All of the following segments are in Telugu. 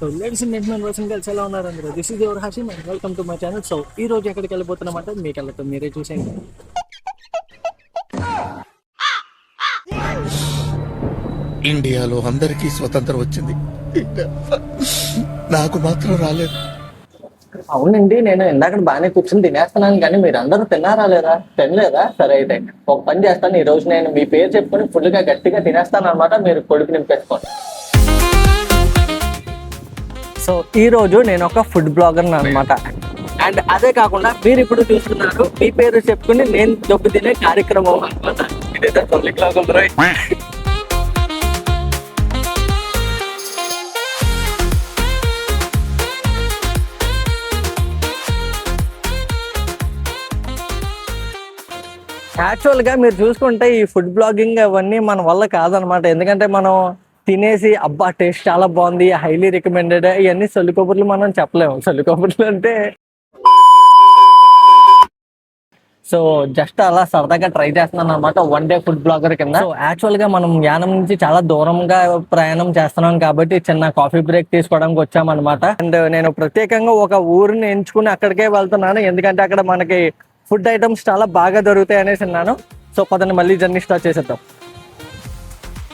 సో లేడీస్ అండ్ జెంట్మెన్ వర్షన్ కలిసి ఎలా ఉన్నారు అందరూ this is your Hashim and welcome to my channel so ఈ రోజు ఎక్కడికి వెళ్ళిపోతున్నామంటే మీకు వెళ్ళటం మీరే చూసేయండి. ఇండియాలో అందరికీ స్వతంత్రం వచ్చింది. నాకు మాత్రం రాలేదు. అవునండి నేను ఇందాక బాగానే కూర్చొని తినేస్తున్నాను కానీ మీరు అందరూ తిన్నారా లేదా? తినలేదా? సరే అయితే ఒక పని చేస్తాను. ఈ రోజు నేను మీ పేరు చెప్పుకొని ఫుల్గా గట్టిగా తినేస్తాను అనమాట మీరు కొడుకు నింపేసుకోండి. సో ఈ రోజు నేను ఒక ఫుడ్ బ్లాగర్ అనమాట అండ్ అదే కాకుండా మీరు ఇప్పుడు చూస్తున్నారు మీ పేరు చెప్పుకుని నేను దొబ్బు తినే కార్యక్రమం అనమాట ఇదైతే తొలి క్లాగ్ రోయ్. యాక్చువల్గా మీరు చూసుకుంటే ఈ ఫుడ్ బ్లాగింగ్ అవన్నీ మన వల్ల కాదనమాట ఎందుకంటే మనం తినేసి అబ్బా టేస్ట్ చాలా బాగుంది హైలీ రికమెండెడ్. ఇవన్నీ సొల్లు కబుర్లు మనం చెప్పలేము. సొల్లు కబుర్లు అంటే సో జస్ట్ అలా సరదాగా ట్రై చేస్తున్నాను అనమాట వన్ డే ఫుడ్ బ్లాగర్ కింద. సో యాక్చువల్గా మనం యానం నుంచి చాలా దూరంగా ప్రయాణం చేస్తున్నాం కాబట్టి చిన్న కాఫీ బ్రేక్ తీసుకోవడానికి వచ్చామన్నమాట. అండ్ నేను ప్రత్యేకంగా ఒక ఊరిని ఎంచుకుని అక్కడికే వెళ్తున్నాను. ఎందుకంటే అక్కడ మనకి ఫుడ్ ఐటమ్స్ చాలా బాగా దొరుకుతాయి అనేసి అన్నాను. సో పదండి మళ్ళీ జర్నీ స్టార్ట్ చేసేద్దాం.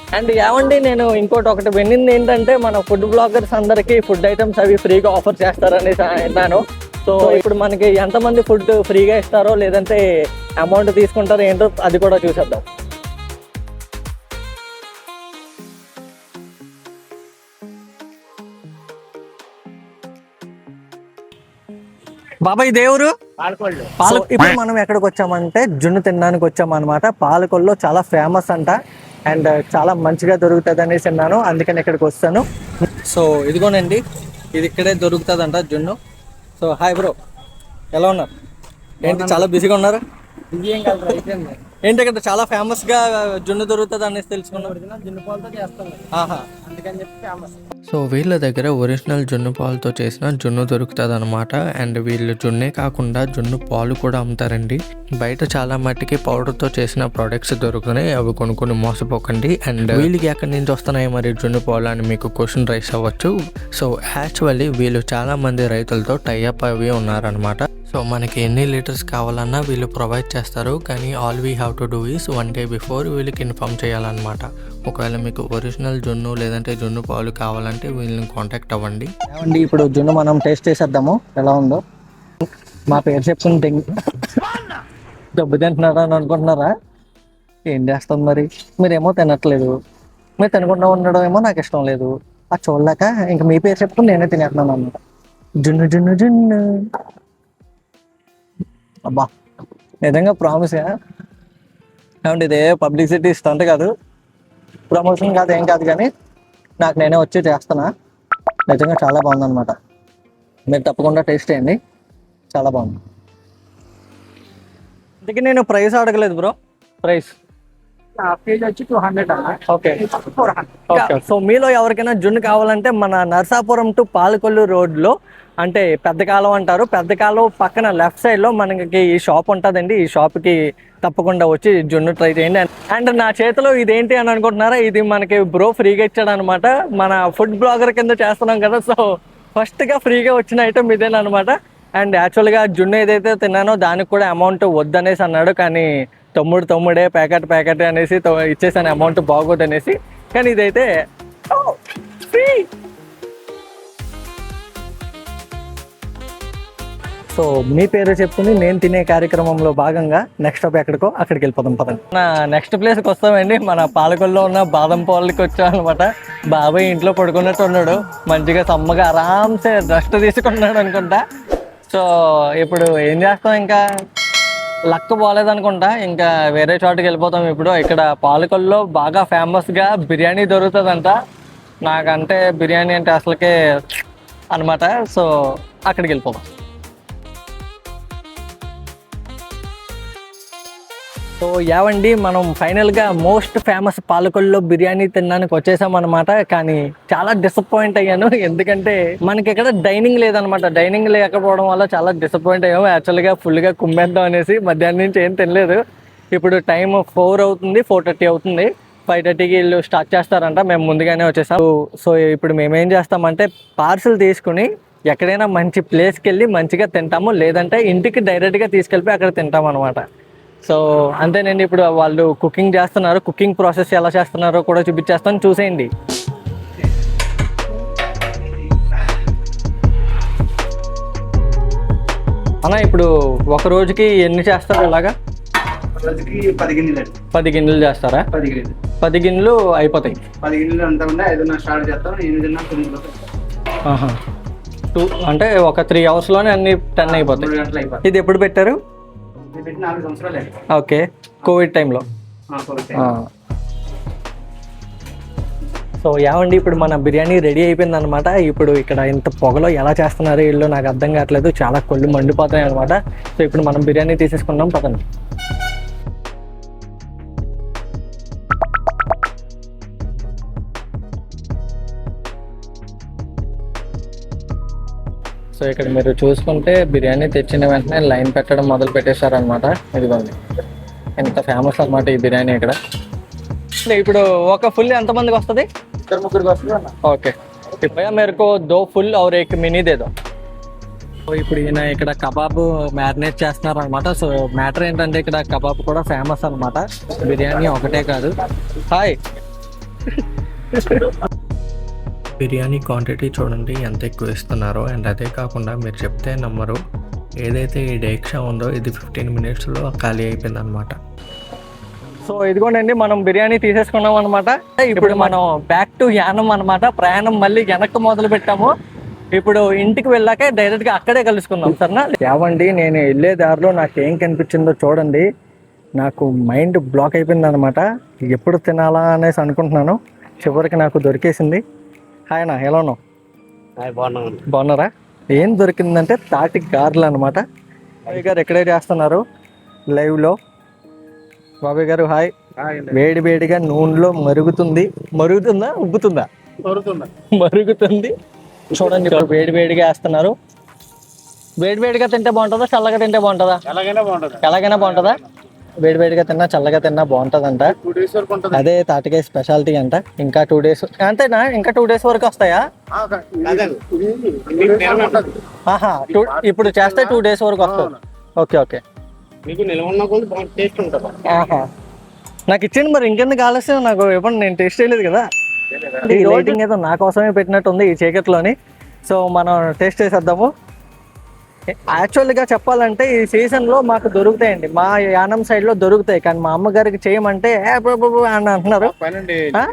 అండ్ ఏమండి నేను ఇంకోటి ఒకటి వినింది ఏంటంటే మన ఫుడ్ బ్లాగర్స్ అందరికి ఫుడ్ ఐటమ్స్ అవి ఫ్రీగా ఆఫర్ చేస్తారనేసి అన్నాను సో ఇప్పుడు మనకి ఎంతమంది ఫుడ్ ఫ్రీగా ఇస్తారో లేదంటే అమౌంట్ తీసుకుంటారో ఏంటో అది కూడా చూసేద్దాం. బాబాయ్ దేవురు పాల ఇప్పుడు మనం ఎక్కడికి వచ్చామంటే జున్ను తినడానికి వచ్చాం అనమాట పాలకొల్లో చాలా ఫేమస్ అంట. అండ్ చాలా మంచిగా దొరుకుతుంది అనేసి విన్నాను. అందుకని ఇక్కడికి వస్తాను. సో ఇదిగోనండి ఇది ఇక్కడే దొరుకుతుంది అంట జున్ను. సో హాయ్ బ్రో ఎలా ఉన్నారు? ఏంటి చాలా బిజీగా ఉన్నారు? ఏంటి ఇక్కడ చాలా ఫేమస్గా జున్ను దొరుకుతుంది అనేసి తెలుసుకున్నాం జున్ను పాలతో చేస్తాం. ఆహా. అందుకని చెప్పి ఫేమస్ సో వీళ్ళ దగ్గర ఒరిజినల్ జున్ను పాలతో చేసిన జున్ను దొరుకుతుంది అనమాట అండ్ వీళ్ళు జున్నే కాకుండా జున్ను పాలు కూడా అమ్ముతారండి. బయట చాలా మట్టికి పౌడర్తో చేసిన ప్రొడక్ట్స్ దొరుకుతున్నాయి. అవి కొనుక్కొని మోసపోకండి. అండ్ వీళ్ళకి ఎక్కడి నుంచి వస్తున్నాయి మరి జున్ను పాలు అని మీకు క్వశ్చన్ రైస్ అవ్వచ్చు. సో యాక్చువల్లీ వీళ్ళు చాలా మంది రైతులతో టైఅప్ అవి ఉన్నారనమాట సో మనకి ఎన్ని లీటర్స్ కావాలన్నా వీళ్ళు ప్రొవైడ్ చేస్తారు. కానీ all we have to do is one day before వీళ్ళకి ఇన్ఫామ్ చేయాలన్నమాట. ఒకవేళ మీకు ఒరిజినల్ జున్ను లేదంటే జున్ను పాలు కావాలంటే వీళ్ళని కాంటాక్ట్ అవ్వండి. అండి ఇప్పుడు జున్ను మనం టేస్ట్ చేసేద్దాము. ఎలా ఉందో? మా పేరు చెప్పుకుని దెంగ్ డబ్బు తింటున్నారా అని అనుకుంటున్నారా? ఏం చేస్తాం మరి? మీరేమో తినట్లేదు. మీరు తినకుండా ఉండడం ఏమో నాకు ఇష్టం లేదు. అది చూడలేక ఇంకా మీ పేరు చెప్పుకుని నేనే తినేస్తున్నాను అన్నమాట. జున్ను జున్ను జున్ను. అబ్బా నిజంగా ప్రామిస్ ఏమంటే ఇదే పబ్లిసిటీ స్టంట్ కాదు. ప్రమోషన్ కాదు ఏం కాదు కానీ నాకు నేనే వచ్చి చేస్తానా నిజంగా చాలా బాగుందన్నమాట. మీరు తప్పకుండా టేస్ట్ చేయండి. చాలా బాగుంది. అందుకే నేను ప్రైస్ అడగలేదు బ్రో ప్రైస్ కేజీ వచ్చి టూ హండ్రెడ్ అన్న. Okay. Four hundred okay. So మీలో ఎవరికైనా జున్ను కావాలంటే మన నర్సాపురం టు పాలకొల్లు రోడ్లో అంటే పెద్ద కాలం అంటారు పెద్ద కాలం పక్కన లెఫ్ట్ సైడ్లో మనకి ఈ షాప్ ఉంటుందండి. ఈ షాప్కి తప్పకుండా వచ్చి జున్ను ట్రై చేయండి. అండ్ నా చేతిలో ఇదేంటి అని అనుకుంటున్నారా? ఇది మనకి బ్రో ఫ్రీగా ఇచ్చాడు అనమాట మన ఫుడ్ బ్లాగర్ కింద చేస్తున్నాం కదా. సో ఫస్ట్గా ఫ్రీగా వచ్చిన ఐటమ్ ఇదేనమాట అండ్ యాక్చువల్గా జున్ను ఏదైతే తిన్నానో దానికి కూడా అమౌంట్ వద్దనేసి అన్నాడు. కానీ తమ్ముడు తమ్ముడే ప్యాకెట్ ప్యాకెట్ అనేసి తో- ఇచ్చేసాను అమౌంట్ బాగోదు అనేసి. కానీ ఇదైతే ఫ్రీ! సో మీ పేరు చెప్పుకుని నేను తినే కార్యక్రమంలో భాగంగా నెక్స్ట్ స్టాప్ ఎక్కడికో అక్కడికి వెళ్ళిపోదాం పదండి. నా నెక్స్ట్ ప్లేస్కి వస్తామండి. మన పాలకొల్లో ఉన్న బాదం పాలకి వచ్చామన్నమాట. బాబాయ్ ఇంట్లో పడుకున్నట్టు ఉన్నాడు. మంచిగా సమ్మగా ఆరామ్సే రెస్ట్ తీసుకున్నాడు అనుకుంటా. సో ఇప్పుడు ఏం చేస్తాం ఇంకా? లక్ బాగాలేదనుకుంటా ఇంకా వేరే చోటుకి వెళ్ళిపోతాం ఇప్పుడు. ఇక్కడ పాలకొల్లో బాగా ఫేమస్గా బిర్యానీ దొరుకుతుందంట. నాకంటే బిర్యానీ అంటే అసలుకే అనమాట. సో అక్కడికి వెళ్ళిపోతాం సో యావండి మనం ఫైనల్గా మోస్ట్ ఫేమస్ పాలకొల్లో బిర్యానీ తినడానికి వచ్చేసాం అనమాట కానీ చాలా డిసప్పాయింట్ అయ్యాను. ఎందుకంటే మనకి ఇక్కడ డైనింగ్ లేదనమాట డైనింగ్ లేకపోవడం వల్ల చాలా డిసప్పాయింట్ అయ్యాము. యాక్చువల్గా ఫుల్గా కుమ్మేద్దాం అనేసి మధ్యాహ్నం నుంచి ఏం తినలేదు. ఇప్పుడు టైం ఫోర్ అవుతుంది ఫోర్ థర్టీ అవుతుంది. ఫైవ్ థర్టీకి వీళ్ళు స్టార్ట్ చేస్తారంట. మేము ముందుగానే వచ్చేసాం. సో- ఇప్పుడు మేమేం చేస్తామంటే పార్సిల్ తీసుకుని ఎక్కడైనా మంచి ప్లేస్కి వెళ్ళి మంచిగా తింటాము. లేదంటే ఇంటికి డైరెక్ట్గా తీసుకెళ్ళిపోయి అక్కడ తింటాం అనమాట సో అంతేనండి ఇప్పుడు వాళ్ళు కుకింగ్ చేస్తున్నారు. కుకింగ్ ప్రాసెస్ ఎలా చేస్తున్నారో కూడా చూపించేస్తాను. చూసేయండి. అన్న ఇప్పుడు ఒక రోజుకి ఎన్ని చేస్తారు ఇలాగా? రోజుకి పది గిన్నెలు చేస్తారా? పది గిన్నెలు. అయిపోతాయి. పది గిన్నెలు అంతా స్టార్ట్ చేస్తాం. టూ అంటే ఒక త్రీ అవర్స్లోనే అన్ని టెన్ అయిపోతాయి. ఇది ఎప్పుడు పెట్టారు? పెట్టి నాలుగు సంవత్సరాలు. ఓకే. కోవిడ్ టైంలో. సో ఏమండి ఇప్పుడు మన బిర్యానీ రెడీ అయిపోయింది అనమాట ఇప్పుడు ఇక్కడ ఇంత పొగలో ఎలా చేస్తున్నారు వీళ్ళు నాకు అర్థం కావట్లేదు. చాలా కొళ్ళు మండిపోతాయి అనమాట సో ఇప్పుడు మనం బిర్యానీ తీసేసుకున్నాం పదండి. సో ఇక్కడ మీరు చూసుకుంటే బిర్యానీ తెచ్చిన వెంటనే లైన్ పెట్టడం మొదలు పెట్టేశారనమాట ఇదిగోండి. ఎంత ఫేమస్ అనమాట ఈ బిర్యానీ ఇక్కడ. ఇప్పుడు ఒక ఫుల్ ఎంతమందికి వస్తుంది? ఇద్దరు ముగ్గురికి వస్తుంది ఓకే. ఇప్పుడు మేరకు దో ఫుల్ ఔర్ ఎక్ మినీ దేదో ఇప్పుడు ఈయన ఇక్కడ కబాబ్ మ్యారినేట్ చేస్తున్నారు అనమాట సో మ్యాటర్ ఏంటంటే ఇక్కడ కబాబ్ కూడా ఫేమస్ అనమాట బిర్యానీ ఒకటే కాదు. హాయ్. బిర్యానీ క్వాంటిటీ చూడండి ఎంత ఎక్కువ ఇస్తున్నారో. అండ్ అదే కాకుండా మీరు చెప్తే నమ్మరు. ఏదైతే ఈ డేక్షా ఉందో ఇది ఫిఫ్టీన్ మినిట్స్లో ఖాళీ అయిపోయింది అనమాట సో ఇదిగోండి మనం బిర్యానీ తీసేసుకున్నాం అనమాట ఇప్పుడు మనం బ్యాక్ టు యానం అనమాట ప్రయాణం మళ్ళీ వెనక్కి మొదలు పెట్టాము. ఇప్పుడు ఇంటికి వెళ్ళాక డైరెక్ట్గా అక్కడే కలుసుకుందాం సరేనా? ఏవండి నేను వెళ్ళే దారిలో నాకు ఏం కనిపించిందో చూడండి. నాకు మైండ్ బ్లాక్ అయిపోయింది అనమాట ఎప్పుడు తినాలా అనేసి అనుకుంటున్నాను. చివరికి నాకు దొరికేసింది. హాయ్ నా ఎలా ఉన్నావు? బాగున్నాం బాగున్నారా? ఏం దొరికిందంటే తాటి గారెలు అనమాట బాబాయ్ గారు ఎక్కడే చేస్తున్నారు? లైవ్లో బాబాయ్ గారు హాయ్. వేడి వేడిగా నూనెలో మరుగుతుంది. మరుగుతుందా? ఉబ్బుతుందా? మరుగుతుంది? చూడండి ఇప్పుడు వేడి వేడిగా వేస్తున్నారు. వేడి వేడిగా తింటే బాగుంటుందా? చల్లగా తింటే బాగుంటుందా? ఎలాగైనా బాగుంటుంది? ఎలాగైనా బాగుంటుందా వేడి వేడిగా తిన్నా చల్లగా తిన్నా బాగుంటుందంట. టూ డేస్ వరకు ఉంటుంది. అదే తాటికాయ స్పెషాలిటీ అంట. ఇంకా టూ డేస్ అంతేనా? ఇంకా టూ డేస్ వరకు వస్తాయా? ఆహా ఇప్పుడు చేస్తే టూ డేస్ వరకు వస్తుంది. Okay okay. మీకు నిల్వ ఉన్న కొద్ది బాగా టేస్ట్ ఉంటుంది. ఆహా. నాకు ఇచ్చింది మరి ఇంకెందుకు ఆలస్యం? నాకు ఇవ్వండి నేను టేస్ట్ చేయలేదు కదా. ఈ రేటింగ్ ఏదో నా కోసమే పెట్టినట్టు ఉంది ఈ చీకట్లోని. సో మనం టేస్ట్ చేసేద్దాము. యాక్చువల్గా చెప్పాలంటే ఈ సీజన్లో మాకు దొరుకుతాయండి. మా యానం సైడ్లో దొరుకుతాయి. కానీ మా అమ్మగారికి చేయమంటే "ఏ, బు, బు, బు" అని అంటున్నారు. ఆ?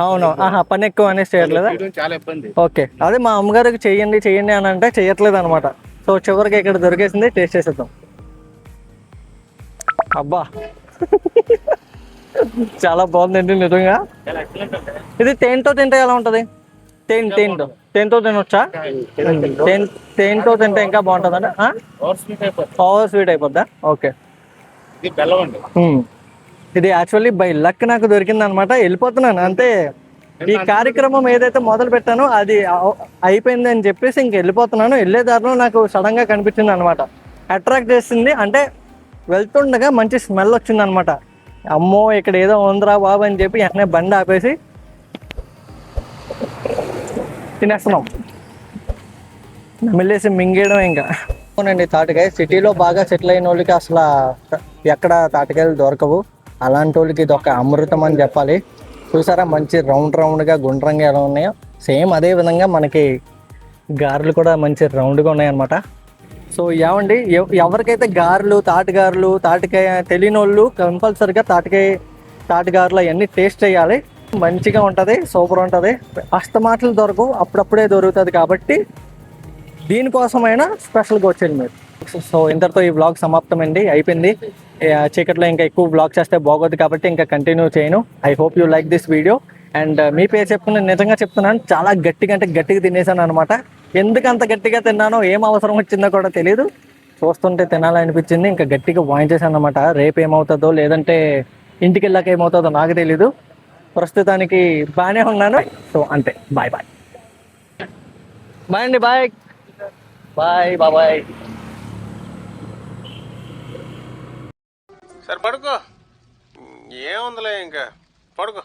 అవును. ఆహా పని ఎక్కువ అనేసి చేయట్లేదా? చేయడం చాలా ఇబ్బంది. ఓకే. అదే మా అమ్మగారికి చెయ్యండి చెయ్యండి అని అంటే చెయ్యట్లేదు అనమాట సో చివరికి ఇక్కడ దొరికేసింది టేస్ట్ చేసేద్దాం. అబ్బా. చాలా బాగుందండి నిజంగా. చాలా ఎక్సలెంట్ ఉంటుంది. ఇది తేనెతో తింటే ఎలా ఉంటది? తేనె తేనెతో తేనెతో తినొచ్చా తేనె తేనెతో తింటే ఇంకా బాగుంటుందా ఓవర్ స్వీట్ అయిపోద్దా. ఓకే. ఇది యాక్చువల్లీ బై లక్ నాకు దొరికింది అనమాట వెళ్ళిపోతున్నాను. అంతే ఈ కార్యక్రమం ఏదైతే మొదలు పెట్టానో అది అయిపోయింది అని చెప్పేసి ఇంక వెళ్ళిపోతున్నాను. వెళ్ళే దారిలో నాకు సడన్గా కనిపించింది అనమాట అట్రాక్ట్ చేసింది. అంటే వెళ్తుండగా మంచి స్మెల్ వచ్చింది అనమాట అమ్మో ఇక్కడ ఏదో ఉందిరా బాబు అని చెప్పి వెంటనే బండి ఆపేసి తినేస్తున్నాం. నమిలేసి మింగేయడం ఇంకా. అవునండి తాటికాయ సిటీలో బాగా సెటిల్ అయిన వాళ్ళకి అసలు ఎక్కడ తాటికాయలు దొరకవు. అలాంటి వాళ్ళకి ఇది ఒక అమృతం అని చెప్పాలి. చూసారా మంచి రౌండ్ రౌండ్గా గుండ్రంగా ఎలా ఉన్నాయో? సేమ్ అదే విధంగా మనకి గారెలు కూడా మంచి రౌండ్గా ఉన్నాయన్నమాట. సో ఏమండి ఎవరికైతే గారెలు తాటిగారులు తాటికాయ తెలియని వాళ్ళు కంపల్సరిగా తాటికాయ తాటిగారెలు అవన్నీ టేస్ట్ చేయాలి. మంచిగా ఉంటుంది సూపర్ ఉంటుంది. అస్తమాటలు దొరకవు అప్పుడప్పుడే దొరుకుతుంది కాబట్టి దీనికోసమైనా స్పెషల్గా వచ్చేది మీరు. సో ఇంతటితో ఈ బ్లాగ్ సమాప్తమండి అయిపోయింది. చీకట్లో ఇంకా ఎక్కువ బ్లాగ్ చేస్తే బాగోదు కాబట్టి ఇంకా కంటిన్యూ చేయను. I hope you like this video and మీ పేరు చెప్పుకుని నిజంగా చెప్తున్నాను చాలా గట్టిగా అంటే గట్టిగా తినేసాను అనమాట ఎందుకు అంత గట్టిగా తిన్నానో ఏం అవసరం వచ్చిందో కూడా తెలియదు చూస్తుంటే తినాలనిపించింది ఇంకా గట్టిగా వాయించేసాను అనమాట రేపు ఏమవుతుందో లేదంటే ఇంటికి వెళ్ళాక ఏమవుతుందో నాకు తెలీదు. ప్రస్తుతానికి బాగానే ఉన్నాను. సో అంతే. Bye bye. బాయ్ అండి బాయ్. బాయ్ బాబాయ్. సరే పడుకో. ఏముందిలే ఇంకా? పడుకో.